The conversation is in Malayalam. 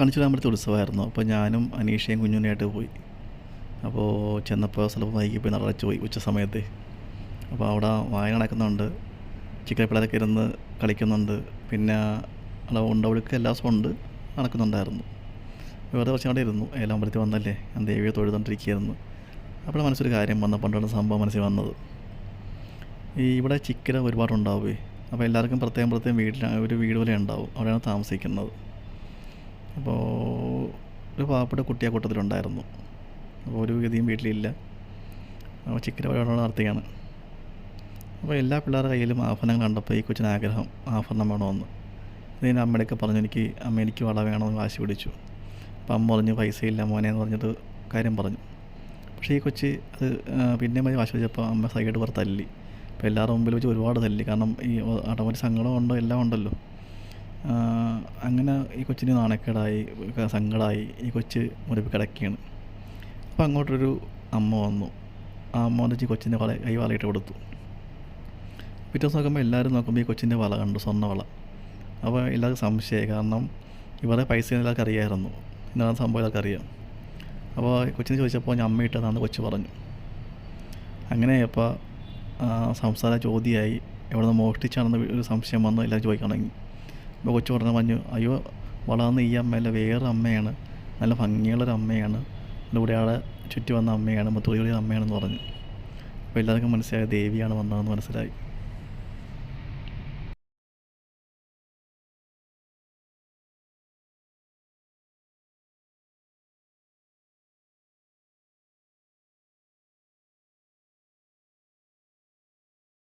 കണിച്ചുരാമ്പലത്തെ ഉത്സവമായിരുന്നു. അപ്പോൾ ഞാനും അനീഷയും കുഞ്ഞുണ്ണിയായിട്ട് പോയി. അപ്പോൾ ചെന്നപ്പോൾ സ്വല്പം വൈകി പോയി നടച്ചു പോയി ഉച്ച സമയത്ത്. അപ്പോൾ അവിടെ വായന നടക്കുന്നുണ്ട്. ചിക്കൻ ഇരുന്ന് കളിക്കുന്നുണ്ട്. പിന്നെ അവിടെ ഉണ്ടവിളിക്ക് എല്ലാ ദിവസവും ഉണ്ട്. നടക്കുന്നുണ്ടായിരുന്നു. വേറെ കുറച്ച് അവിടെ ഇരുന്നു. ഏലാമ്പലത്തിൽ വന്നല്ലേ? ഞാൻ ദേവിയെ തൊഴുതുകൊണ്ടിരിക്കുകയായിരുന്നു അപ്പോൾ മനസ്സൊരു കാര്യം വന്ന പണ്ടുള്ള സംഭവം മനസ്സിൽ വന്നത്. ഈ ഇവിടെ ചിക്കൻ ഒരുപാടുണ്ടാവുമേ അപ്പോൾ എല്ലാവർക്കും പ്രത്യേകം പ്രത്യേകം വീട്ടിലാണ് ഒരു വീട് പോലെ ഉണ്ടാവും. അവിടെയാണ് താമസിക്കുന്നത്. അപ്പോൾ ഒരു പാവപ്പെട്ട കുട്ടി ആ കൂട്ടത്തിലുണ്ടായിരുന്നു. അപ്പോൾ ഒരു ഗതിയും വീട്ടിലില്ല. അപ്പോൾ ചിക്കൻ പരിപാടി നടത്തുകയാണ് അപ്പോൾ എല്ലാ പിള്ളേരുടെ കയ്യിലും ആഭരണങ്ങൾ കണ്ടപ്പോൾ ഈ കൊച്ചിന് ആഗ്രഹം ആഭരണം വേണമെന്ന്. ഇതിന് അമ്മയുടെയൊക്കെ പറഞ്ഞു എനിക്ക് അമ്മ എനിക്ക് വള വേണമെന്ന് വാശി പിടിച്ചു. അപ്പം അമ്മ പറഞ്ഞു പൈസ ഇല്ല മോനെ എന്ന് പറഞ്ഞിട്ട് കാര്യം പറഞ്ഞു. പക്ഷേ ഈ കൊച്ച് അത് പിന്നെ മതി വാശി പിടിച്ചപ്പോൾ അമ്മ സൈഡ് പുറത്ത് തല്ലി. അപ്പോൾ എല്ലാവരുടെ മുമ്പിൽ വെച്ച് ഒരുപാട് തല്ലി. കാരണം ഈ അടമൊരു സങ്കടം ഉണ്ടോ? എല്ലാം ഉണ്ടല്ലോ. അങ്ങനെ ഈ കൊച്ചിന് നാണക്കേടായി സങ്കടമായി ഈ കൊച്ച് മുറിവ് കിടക്കുകയാണ്. അപ്പോൾ അങ്ങോട്ടൊരു അമ്മ വന്നു. ആ അമ്മ വന്നിട്ട് ഈ കൊച്ചിന്റെ വള കൈ വളയിട്ട് കൊടുത്തു. പിറ്റേ ദിവസം നോക്കുമ്പോൾ എല്ലാവരും നോക്കുമ്പോൾ ഈ കൊച്ചിന്റെ വള കണ്ടു സ്വർണ വള അപ്പോൾ എല്ലാവർക്കും സംശയമായി കാരണം ഇവരെ പൈസ എല്ലാവർക്കും അറിയാമായിരുന്നു. ഇന്നാണ് സംഭവം എല്ലാവർക്കും അറിയാം. അപ്പോൾ കൊച്ചിന് ചോദിച്ചപ്പോൾ ഞാൻ അമ്മ ഇട്ടതാണെന്ന് കൊച്ചു പറഞ്ഞു. അങ്ങനെ അപ്പോൾ സംസാര ചോദ്യമായി എവിടെ നിന്ന് മോഷ്ടിച്ചാണെന്ന് ഒരു സംശയം വന്നു എല്ലാവരും ചോദിക്കാൻ തുടങ്ങി. കൊച്ചു പറഞ്ഞു പറഞ്ഞു അയ്യോ വളർന്ന ഈ അമ്മയല്ല വേറെ അമ്മയാണ്. നല്ല ഭംഗിയുള്ളൊരു അമ്മയാണ്. ഇവിടെ ആളെ ചുറ്റി വന്ന അമ്മയാണ് മുത്തുകളിയുടെ അമ്മയാണെന്ന് പറഞ്ഞു. അപ്പോൾ എല്ലാവർക്കും മനസ്സിലായി ദേവിയാണ് വന്നതെന്ന് മനസ്സിലായി.